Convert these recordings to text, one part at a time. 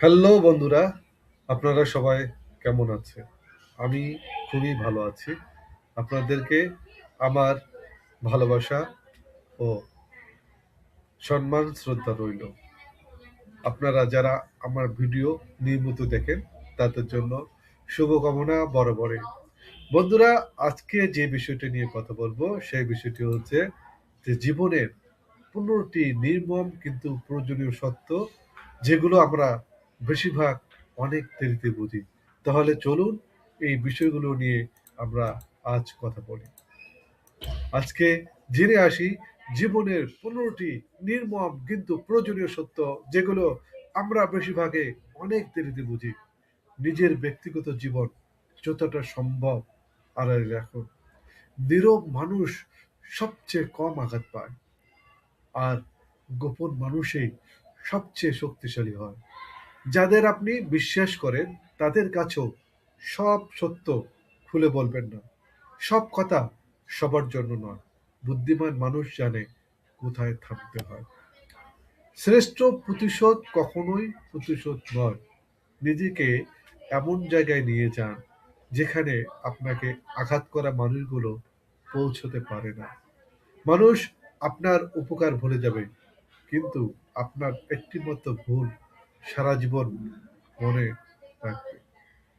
Hello বন্ধুরা, আপনারা সবাই কেমন আছে আমি খুবই ভালো আছি। আপনাদেরকে আমার ভালোবাসা ও সম্মান, শ্রদ্ধা রইল। আপনারা যারা আমার ভিডিও নিয়মিত দেখেন, তাদের জন্য শুভকামনা বরাবরই। বন্ধুরা, আজকে যে বিষয়টি নিয়ে কথা বলব, সেই বিষয়টি হচ্ছে যে জীবনের পনেরোটি নির্মম কিন্তু প্রয়োজনীয় সত্য, যেগুলো আমরা বেশিরভাগ অনেক দেরিতে বুঝি। তাহলে চলুন এই বিষয়গুলো নিয়ে আমরা আজ কথা বলি। আজকে জেনে আসি জীবনের পনেরোটি নির্মম কিন্তু প্রয়োজনীয় সত্য, যেগুলো আমরা বেশিরভাগে অনেক দেরিতে বুঝি। নিজের ব্যক্তিগত জীবন যতটা সম্ভব আড়াই রাখুন। নীরব মানুষ সবচেয়ে কম আঘাত পায়, আর গোপন মানুষই সবচেয়ে শক্তিশালী হয়। যাদের আপনি বিশ্বাস করেন, তাদের কাছেও সব সত্য খুলে বলবেন না। সব কথা সবার জন্য নয়। বুদ্ধিমান মানুষ জানে কোথায় থামতে হয়। শ্রেষ্ঠ প্রতিশোধ কখনোই প্রতিশোধ নয়। নিজেকে এমন জায়গায় নিয়ে যান, যেখানে আপনাকে আঘাত করা মানুষগুলো পৌঁছতে পারে না। মানুষ আপনার উপকার ভুলে যাবে, কিন্তু আপনার একটিমাত্র ভুল সারা জীবন মনে রাখবে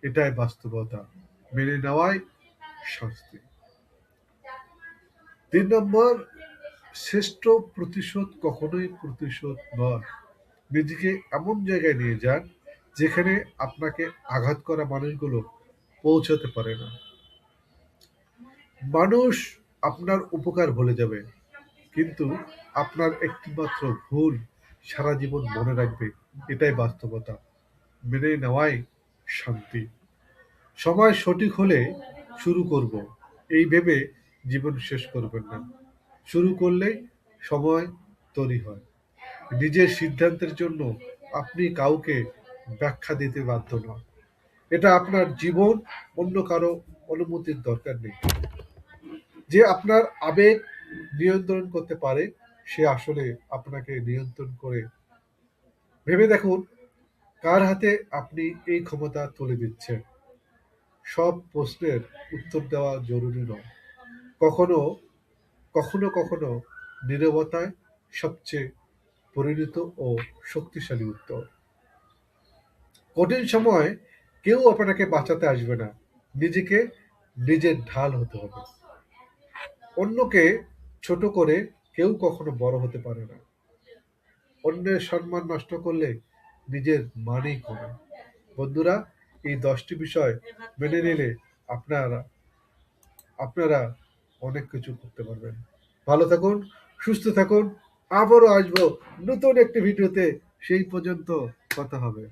এটাই বাস্তবতা। মেনে নেওয়াই শাস্তি। তিন নম্বর, শ্রেষ্ঠ প্রতিশোধ কখনোই প্রতিশোধ নয়। নিজেকে এমন জায়গায় নিয়ে যান যেখানে আপনাকে আঘাত করা মানুষগুলো পৌঁছাতে পারে না। মানুষ আপনার উপকার ভুলে যাবে, কিন্তু আপনার একটিমাত্র ভুল সারা জীবন মনে রাখবে এটাই বাস্তবতা। মেনে নেওয়াই শান্তি। সময় সঠিক হলে শুরু করব। এই ভেবে জীবন শেষ করবেন না। শুরু করলেই সময় তৈরি হয়। নিজের সিদ্ধান্তের জন্য আপনি কাউকে ব্যাখ্যা দিতে বাধ্য নন। এটা আপনার জীবন অন্য কারও অনুমতির দরকার নেই। যে আপনার আবেগ নিয়ন্ত্রণ করতে পারে সে আসলে আপনাকে নিয়ন্ত্রণ করে। ভেবে দেখুন, কার হাতে আপনি এই ক্ষমতা তুলে দিচ্ছেন? সব প্রশ্নের উত্তর দেওয়া জরুরি নয়। কখনো কখনো কখনো নীরবতায় সবচেয়ে পরিণত ও শক্তিশালী উত্তর। কঠিন সময় কেউ আপনাকে বাঁচাতে আসবে না। নিজেকে নিজের ঢাল হতে হবে। অন্যকে ছোট করে কেউ কখনো বড় হতে পারে না। অন্যের সম্মান নষ্ট করলে নিজের মানেই কমে বন্ধুরা, এই দশটি বিষয় মেনে নিলে আপনারা আপনারা অনেক কিছু করতে পারবেন। ভালো থাকুন, সুস্থ থাকুন। আবারও আসব নতুন একটি ভিডিওতে। সেই পর্যন্ত কথা হবে।